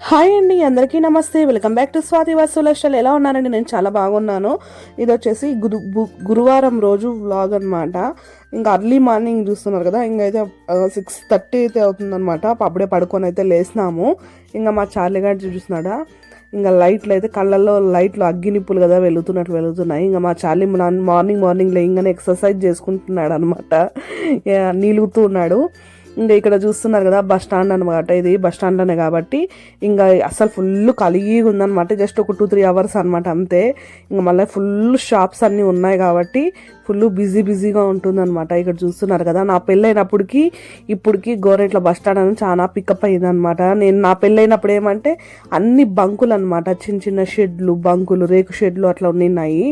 Hi అండి అందరికీ నమస్తే. వెల్కమ్ బ్యాక్ టు స్వాతి వాసులక్షలు ఎలా ఉన్నారండి? నేను చాలా బాగున్నాను. ఇది వచ్చేసి గురు గు- గురువారం రోజు వ్లాగ్ అనమాట ఇంకా అర్లీ మార్నింగ్ చూస్తున్నారు కదా ఇంకైతే సిక్స్ థర్టీ అయితే అవుతుందన్నమాట. అప్పుడే పడుకొని అయితే లేసినాము. ఇంకా మా చార్లీ గారు చూస్తున్నాడా ఇంకా లైట్లు అయితే కళ్ళల్లో లైట్లు అగ్గి నిప్పులు కదా వెలుగుతున్నట్లు వెలుగుతున్నాయి. ఇంకా మా చార్లీ మార్నింగ్ మార్నింగ్ లేయంగానే ఎక్సర్సైజ్ చేసుకుంటున్నాడు అనమాట నీలుగుతూ ఉన్నాడు. ఇంకా ఇక్కడ చూస్తున్నారు కదా బస్ స్టాండ్ అనమాట ఇది బస్ స్టాండ్ అనే కాబట్టి ఇంకా అసలు ఫుల్ కలిగి ఉందనమాట జస్ట్ ఒక టూ త్రీ అవర్స్ అనమాట అంతే. ఇంకా మళ్ళీ ఫుల్ షాప్స్ అన్నీ ఉన్నాయి కాబట్టి ఫుల్ బిజీ బిజీగా ఉంటుందన్నమాట ఇక్కడ చూస్తున్నారు కదా. నా పెళ్ళైనప్పటికి ఇప్పటికి గోరెట్ల బస్ స్టాండ్ అని చాలా పికప్ అయిందనమాట నేను నా పెళ్ళైనప్పుడు ఏమంటే అన్ని బంకులు అనమాట చిన్న చిన్న షెడ్లు బంకులు రేకు షెడ్లు అట్లా ఉన్నాయి.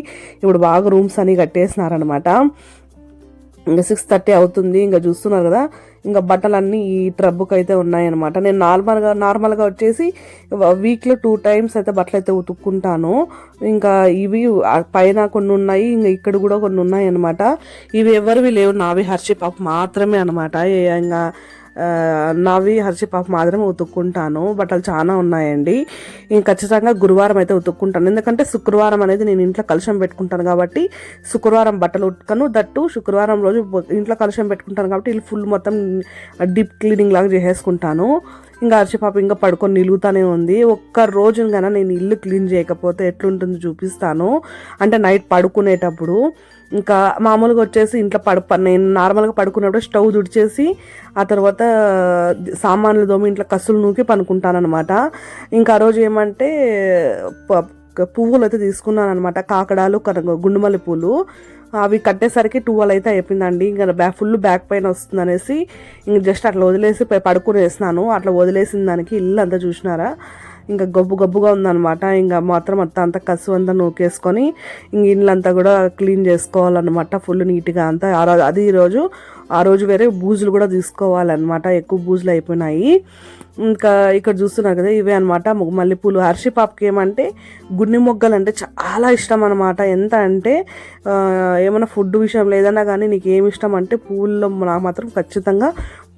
ఇప్పుడు బాగా రూమ్స్ అని కట్టేసినారనమాట ఇంకా సిక్స్ థర్టీ అవుతుంది ఇంకా చూస్తున్నారు కదా. ఇంకా బట్టలన్నీ ఈ ట్రబ్బుకి అయితే ఉన్నాయన్నమాట. నేను నార్మల్గా నార్మల్గా వచ్చేసి వీక్లో టూ టైమ్స్ అయితే బట్టలు అయితే ఉతుక్కుంటాను. ఇంకా ఇవి పైన కొన్ని ఉన్నాయి ఇంకా ఇక్కడ కూడా కొన్ని ఉన్నాయి అనమాట ఇవి ఎవరివి లేవు నావి హర్షి పాప మాత్రమే అనమాట ఇంకా నావి హర్షి పాప మాత్రమే ఉతుక్కుంటాను బట్టలు చాలా ఉన్నాయండి. ఇంక ఖచ్చితంగా గురువారం అయితే ఉతుక్కుంటాను. ఎందుకంటే శుక్రవారం అనేది నేను ఇంట్లో కలుషం పెట్టుకుంటాను కాబట్టి శుక్రవారం బట్టలు ఉతుకను. దట్టు శుక్రవారం రోజు ఇంట్లో కలుషం పెట్టుకుంటాను కాబట్టి ఇల్లు ఫుల్ మొత్తం డీప్ క్లీనింగ్ లాగా చేసేసుకుంటాను. ఇంకా హర్షి పాప ఇంకా పడుకొని నిలుగుతానే ఉంది. ఒక్క రోజున నేను ఇల్లు క్లీన్ చేయకపోతే ఎట్లుంటుందో చూపిస్తాను. అంటే నైట్ పడుకునేటప్పుడు ఇంకా మామూలుగా వచ్చేసి ఇంట్లో పడు నేను నార్మల్గా పడుకున్నప్పుడు స్టవ్ తుడిచేసి ఆ తర్వాత సామాన్లు దోమి ఇంట్లో కసులు నూకి పనుకుంటాను అనమాట ఇంకా ఆ రోజు ఏమంటే ప- పువ్వులు అయితే తీసుకున్నాను అనమాట కాకడాలు గుండుమల్లి పూలు. అవి కట్టేసరికి టూవల్ అయితే అయిపోయిందండి. ఇంకా బ్యా ఫుల్ బ్యాక్ పెయిన్ వస్తుంది అనేసి ఇంక జస్ట్ అట్లా వదిలేసి పై పడుకుని వేసినాను అట్లా వదిలేసిన దానికి ఇల్లు అంతా చూసినారా? ఇంకా గబ్బు గబ్బుగా ఉందన్నమాట. ఇంకా మాత్రం అంతా అంతా కసు అంతా నూకేసుకొని ఇంక ఇల్లంతా కూడా క్లీన్ చేసుకోవాలన్నమాట ఫుల్ నీట్గా అంతా. ఆ రోజు అది ఈరోజు ఆ రోజు వేరే బూజులు కూడా తీసుకోవాలన్నమాట. ఎక్కువ బూజులు అయిపోయినాయి. ఇంకా ఇక్కడ చూస్తున్నారు కదా ఇవే అనమాట మల్లెపూలు. హర్షి పాపకి ఏమంటే గుండె మొగ్గలు అంటే చాలా ఇష్టం అనమాట ఎంత అంటే ఏమైనా ఫుడ్ విషయం లేదన్నా కానీ నీకు ఏమి ఇష్టం అంటే పూల్లో నాకు మాత్రం ఖచ్చితంగా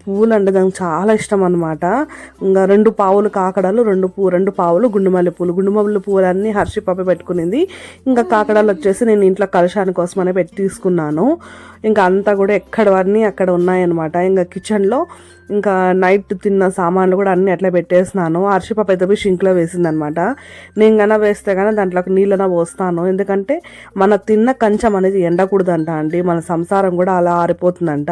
పువ్వులు అంటే దానికి చాలా ఇష్టం అనమాట ఇంకా రెండు పావులు కాకడాలు రెండు పువ్వు రెండు పావులు గుండుమల్లె పూలు. గుండుమల్లె పువ్వులన్నీ హర్షి పాప పెట్టుకునింది. ఇంకా కాకడాలు వచ్చేసి నేను ఇంట్లో కలశాని కోసమనే పెట్టి తీసుకున్నాను. ఇంకా అంతా కూడా ఎక్కడవన్నీ అక్కడ ఉన్నాయన్నమాట. ఇంకా కిచెన్లో ఇంకా నైట్ తిన్న సామాన్లు కూడా అన్నీ అట్లా పెట్టేసినాను హర్షి అయితే పోయి షింక్లో వేసిందనమాట. నేను కన్నా వేస్తే కానీ దాంట్లోకి నీళ్ళన పోస్తాను. ఎందుకంటే మన తిన్న కంచం అనేది ఎండకూడదంట అండి. మన సంసారం కూడా అలా ఆరిపోతుందంట.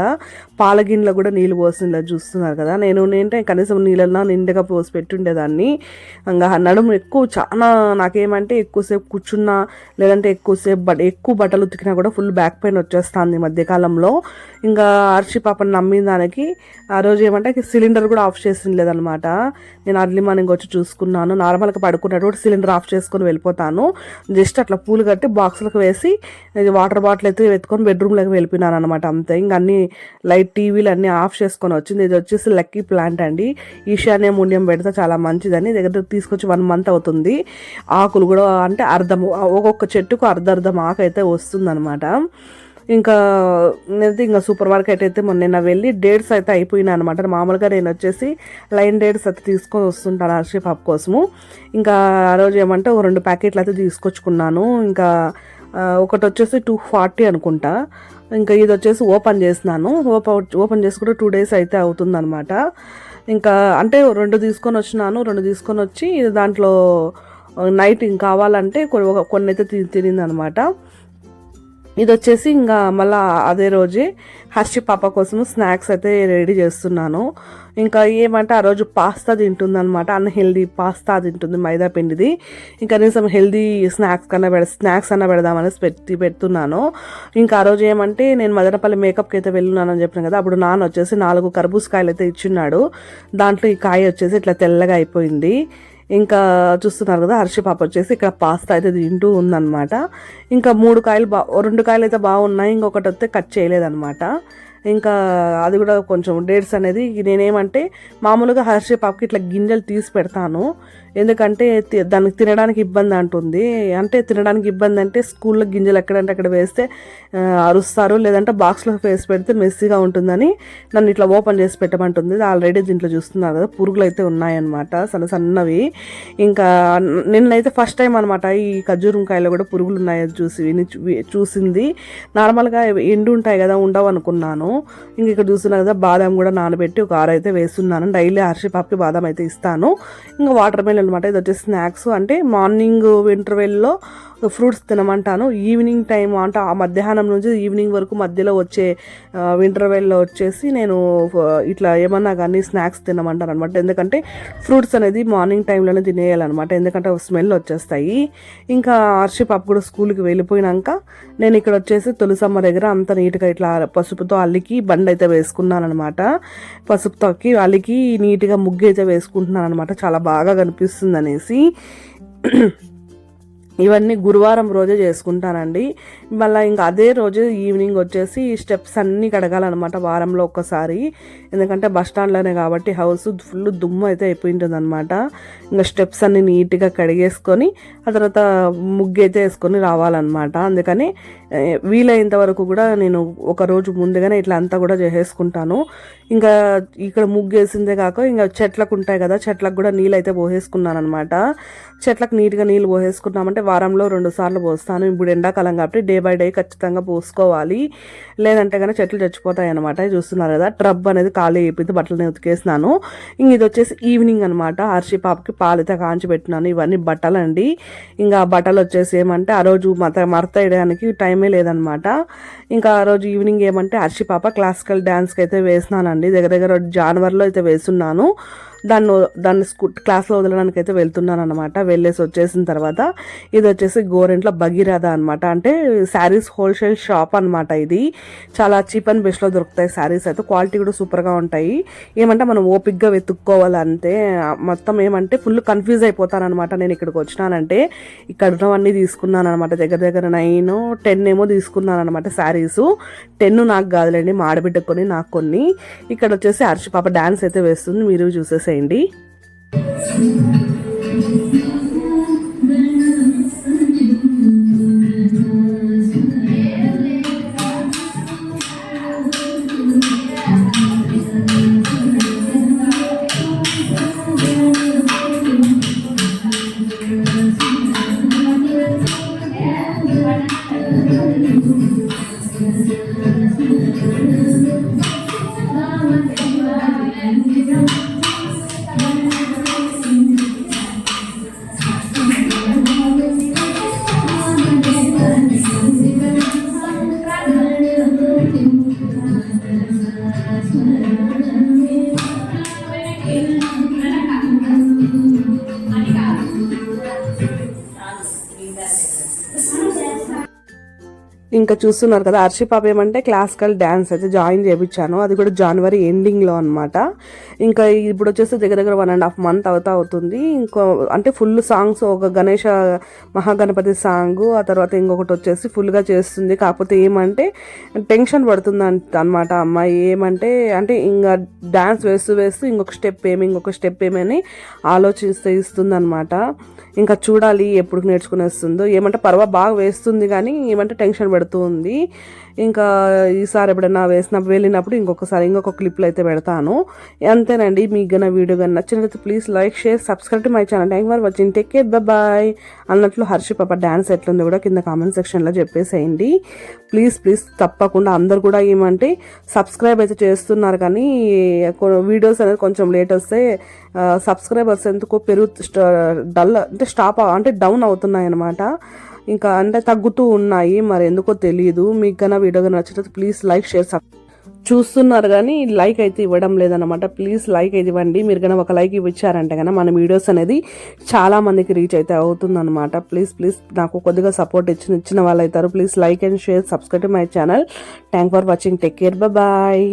పాల గిన్నెలో కూడా నీళ్ళు పోసిందా చూస్తున్నారు కదా. నేను ఏంటంటే కనీసం నీళ్ళన్నా నిండుగా పోసి పెట్టుండేదాన్ని. ఇంకా నడుము ఎక్కువ చాలా నాకేమంటే ఎక్కువసేపు కూర్చున్నా లేదంటే ఎక్కువసేపు బట్ ఎక్కువ బట్టలు ఉతికినా కూడా ఫుల్ బ్యాక్ పెయిన్ వచ్చేస్తుంది మధ్యకాలంలో. ఇంకా హర్షి నమ్మిన దానికి ఆ రోజు ఏమంటే సిలిండర్ కూడా ఆఫ్ చేసింది లేదనమాట నేను అర్లీ మార్నింగ్ వచ్చి చూసుకున్నాను. నార్మల్గా పడుకున్నప్పుడు సిలిండర్ ఆఫ్ చేసుకొని వెళ్ళిపోతాను. జస్ట్ అట్లా పూలు కట్టి బాక్సులకు వేసి వాటర్ బాటిల్ అయితే ఎత్తుకొని బెడ్రూమ్లోకి వెళ్ళిపోయినాను అనమాట అంతే. ఇంకా అన్ని లైట్ టీవీలు అన్నీ ఆఫ్ చేసుకొని వచ్చింది. ఇది వచ్చేసి లక్కీ ప్లాంట్ అండి. ఈశాన్య మూల్యం పెడితే చాలా మంచిదని. దగ్గర తీసుకొచ్చి వన్ మంత్ అవుతుంది. ఆకులు కూడా అంటే అర్ధం ఒక్కొక్క చెట్టుకు అర్ధ అర్ధం ఆకు అయితే వస్తుందన్నమాట. ఇంకా నేనైతే ఇంకా సూపర్ మార్కెట్ అయితే మొన్న నిన్న వెళ్ళి డేట్స్ అయితే అయిపోయినాయి అనమాట మామూలుగా నేను వచ్చేసి లైన్ డేట్స్ అయితే తీసుకొని వస్తుంటాను హర్షీ పాప్ కోసము. ఇంకా ఆ రోజు ఏమంటే ఒక రెండు ప్యాకెట్లు అయితే తీసుకొచ్చుకున్నాను. ఇంకా ఒకటి వచ్చేసి టూ ఫార్టీ అనుకుంటా. ఇంకా ఇది వచ్చేసి ఓపెన్ చేసినాను. ఓపెన్ ఓపెన్ చేసి కూడా టూ డేస్ అయితే అవుతుందన్నమాట. ఇంకా అంటే రెండు తీసుకొని వచ్చినాను. రెండు తీసుకొని వచ్చి దాంట్లో నైట్ ఇంకా కావాలంటే కొన్ని కొన్ని అయితే తి- తినిందనమాట ఇది వచ్చేసి ఇంకా మళ్ళా అదే రోజే హర్షి పాప కోసం స్నాక్స్ అయితే రెడీ చేస్తున్నాను. ఇంకా ఏమంటే ఆ రోజు పాస్తా తింటుంది అనమాట అన్న హెల్దీ పాస్తా తింటుంది మైదా పిండిది. ఇంకా కనీసం హెల్దీ స్నాక్స్ కన్నా పెడ స్నాక్స్ అన్నా పెడదామనేసి పెట్టి పెడుతున్నాను. ఇంకా ఆ రోజు ఏమంటే నేను మదనపల్లి మేకప్కి అయితే వెళ్ళున్నానని చెప్పిన కదా అప్పుడు నాన్న వచ్చేసి నాలుగు కర్బూజ కాయలు అయితే ఇచ్చున్నాడు. దాంట్లో ఈ కాయ వచ్చేసి ఇట్లా తెల్లగా అయిపోయింది. ఇంకా చూస్తున్నారు కదా హర్షి పాప వచ్చేసి ఇక్కడ పాస్తా అయితే తింటూ ఉందన్నమాట. ఇంకా మూడు కాయలు బా రెండు కాయలు అయితే బాగున్నాయి ఇంకొకటి వస్తే కట్ చేయలేదన్నమాట. ఇంకా అది కూడా కొంచెం డేట్స్ అనేది నేనేమంటే మామూలుగా హర్షే పాపకి ఇట్లా గింజలు తీసి పెడతాను. ఎందుకంటే దానికి తినడానికి ఇబ్బంది అంటుంది. అంటే తినడానికి ఇబ్బంది అంటే స్కూల్లో గింజలు ఎక్కడంటే అక్కడ వేస్తే అరుస్తారు. లేదంటే బాక్స్లో వేసి పెడితే మెస్సీగా ఉంటుందని నన్ను ఇట్లా ఓపెన్ చేసి పెట్టమంటుంది. ఆల్రెడీ దీంట్లో చూస్తున్నారు కదా పురుగులు అయితే ఉన్నాయన్నమాట సన్న సన్నవి. ఇంకా నిన్నైతే ఫస్ట్ టైం అనమాట ఈ ఖర్జూరంకాయలో కూడా పురుగులు ఉన్నాయని చూసి విని చూ- చూసింది. నార్మల్గా ఎండు ఉంటాయి కదా ఉండవు అనుకున్నాను ఇంక ఇక్కడ చూస్తున్నా కదా బాదం కూడా నానబెట్టి ఒక ఆరు అయితే వేస్తున్నాను. డైలీ హర్షి పాపకి బాదం అయితే ఇస్తాను. ఇంకా వాటర్ మెల్ అనమాట ఇది వచ్చేసి స్నాక్స్ అంటే మార్నింగ్ ఇంటర్వెల్లో ఫ్రూట్స్ తినమంటాను. ఈవినింగ్ టైం అంటే ఆ మధ్యాహ్నం నుంచి ఈవినింగ్ వరకు మధ్యలో వచ్చే ఇంటర్వెల్లో వచ్చేసి నేను ఇట్లా ఏమన్నా కానీ స్నాక్స్ తినమంటాను అనమాట ఎందుకంటే ఫ్రూట్స్ అనేది మార్నింగ్ టైంలోనే తినేయాలన్నమాట. ఎందుకంటే స్మెల్ వచ్చేస్తాయి. ఇంకా హర్షి పాప కూడా స్కూల్కి వెళ్ళిపోయినాక నేను ఇక్కడ వచ్చేసి తులసమ్మ దగ్గర అంత నీట్గా ఇట్లా పసుపుతో అల్లికి బండి అయితే వేసుకున్నాను అనమాట పసుపుతోకి అల్లికి నీట్గా ముగ్గు అయితే వేసుకుంటున్నాను అనమాట చాలా బాగా కనిపిస్తుంది అనేసి. ఇవన్నీ గురువారం రోజే చేసుకుంటానండి. మళ్ళీ ఇంకా అదే రోజు ఈవినింగ్ వచ్చేసి ఈ స్టెప్స్ అన్నీ కడగాలన్నమాట వారంలో ఒక్కసారి. ఎందుకంటే బస్ స్టాండ్లోనే కాబట్టి హౌస్ ఫుల్ దుమ్ము అయితే అయిపోయింటుంది అనమాట ఇంకా స్టెప్స్ అన్ని నీట్గా కడిగేసుకొని ఆ తర్వాత ముగ్గు అయితే వేసుకొని రావాలన్నమాట. అందుకని వీలైనంత వరకు కూడా నేను ఒక రోజు ముందుగానే ఇట్లా అంతా కూడా చేసేసుకుంటాను. ఇంకా ఇక్కడ ముగ్గు వేసిందే కాక ఇంకా చెట్లకు ఉంటాయి కదా చెట్లకు కూడా నీళ్ళు అయితే పోసేసుకున్నాను అనమాట చెట్లకు నీట్గా నీళ్ళు పోసేసుకున్నామంటే వారంలో రెండు సార్లు పోస్తాను. ఇప్పుడు ఎండాకాలం కాబట్టి డే బై డే ఖచ్చితంగా పోసుకోవాలి. లేదంటే కానీ చెట్లు చచ్చిపోతాయి అనమాట చూస్తున్నారు కదా ట్రబ్ అనేది ఖాళీ అయిపోయింది బట్టలని ఉతికేసినాను ఇంక ఇది వచ్చేసి ఈవినింగ్ అనమాట హర్షి పాపకి పాలిత కాంచి పెట్టినాను. ఇవన్నీ బట్టలు అండి ఇంకా బట్టలు వచ్చేసి ఏమంటే ఆ రోజు మత మరత వేయడానికి టైమే లేదనమాట ఇంకా ఆ రోజు ఈవినింగ్ ఏమంటే హర్షి పాప క్లాసికల్ డ్యాన్స్కి అయితే వేసినానండి. దగ్గర దగ్గర జానవరిలో అయితే వేస్తున్నాను. దాన్ని దాన్ని స్కూ క్లాస్లో వదలడానికి అయితే వెళ్తున్నాను అనమాట వెళ్ళేసి వచ్చేసిన తర్వాత ఇది వచ్చేసి గోరెంట్లో భగీరథ అనమాట అంటే శారీస్ హోల్సేల్ షాప్ అనమాట ఇది. చాలా చీప్ అండ్ బెస్ట్లో దొరుకుతాయి శారీస్ అయితే. క్వాలిటీ కూడా సూపర్గా ఉంటాయి. ఏమంటే మనం ఓపిక్గా వెతుక్కోవాలంటే మొత్తం ఏమంటే ఫుల్ కన్ఫ్యూజ్ అయిపోతానమాట నేను ఇక్కడికి వచ్చినానంటే ఇక్కడ ఉన్నవన్నీ తీసుకున్నాను అనమాట దగ్గర దగ్గర నైన్ టెన్ ఏమో తీసుకున్నాను అనమాట శారీస్. టెన్ నాకు కాదులేండి మాడబిడ్డ కొన్ని నాకు కొన్ని ఇక్కడ వచ్చేసి హర్షి పాప డ్యాన్స్ అయితే వేస్తుంది. మీరు చూసేసేయండి. చేయండి. ఇంకా చూస్తున్నారు కదా హర్షిపాప ఏమంటే క్లాసికల్ డ్యాన్స్ అయితే జాయిన్ చేయించాను అది కూడా జనవరి ఎండింగ్లో అనమాట ఇంకా ఇప్పుడు వచ్చేసి దగ్గర దగ్గర వన్ అండ్ హాఫ్ మంత్ అవుతా అవుతుంది. ఇంకో అంటే ఫుల్ సాంగ్స్ ఒక గణేష మహాగణపతి సాంగ్ ఆ తర్వాత ఇంకొకటి వచ్చేసి ఫుల్గా చేస్తుంది. కాకపోతే ఏమంటే టెన్షన్ పడుతుంది అనమాట అమ్మాయి. ఏమంటే అంటే ఇంకా డ్యాన్స్ వేస్తూ వేస్తూ ఇంకొక స్టెప్ ఏమి ఇంకొక స్టెప్ ఏమని ఆలోచిస్తే ఇస్తుంది అనమాట ఇంకా చూడాలి ఎప్పుడు నేర్చుకునేస్తుందో ఏమంటే పర్వ బాగా వేస్తుంది కానీ ఏమంటే టెన్షన్ పెడుతూ ఉంది. ఇంకా ఈసారి ఎప్పుడైనా వేసిన వెళ్ళినప్పుడు ఇంకొకసారి ఇంకొక క్లిప్లు అయితే పెడతాను. అంతేనండి మీకు గన వీడియో కానీ నచ్చినట్లయితే please like share subscribe to my channel thank for watching take care bye అన్నట్లు హర్షి పాప డ్యాన్స్ ఎట్లుంది కూడా కింద కామెంట్ సెక్షన్లో చెప్పేసేయండి. ప్లీజ్ ప్లీజ్ తప్పకుండా అందరు కూడా ఏమంటే సబ్స్క్రైబ్ అయితే చేస్తున్నారు కానీ వీడియోస్ అనేది కొంచెం లేట్ వస్తే సబ్స్క్రైబర్స్ ఎందుకో పెరుగు డల్ అంటే స్టాప్ అంటే డౌన్ అవుతున్నాయి అనమాట ఇంకా అంటే తగ్గుతూ ఉన్నాయి మరి ఎందుకో తెలియదు మీకు కన్నా వీడియో కన్నా నచ్చినట్టు ప్లీజ్ లైక్ షేర్ చూస్తున్నారు కానీ లైక్ అయితే ఇవ్వడం లేదనమాట ప్లీజ్ లైక్ అయితే ఇవ్వండి. మీరు కన్నా ఒక లైక్ ఇచ్చారంటే కన్నా మన వీడియోస్ అనేది చాలా మందికి రీచ్ అయితే అవుతుందన్నమాట. ప్లీజ్ ప్లీజ్ నాకు కొద్దిగా సపోర్ట్ ఇచ్చిన ఇచ్చిన వాళ్ళు అవుతారు please like and share subscribe my channel thank for watching take care bye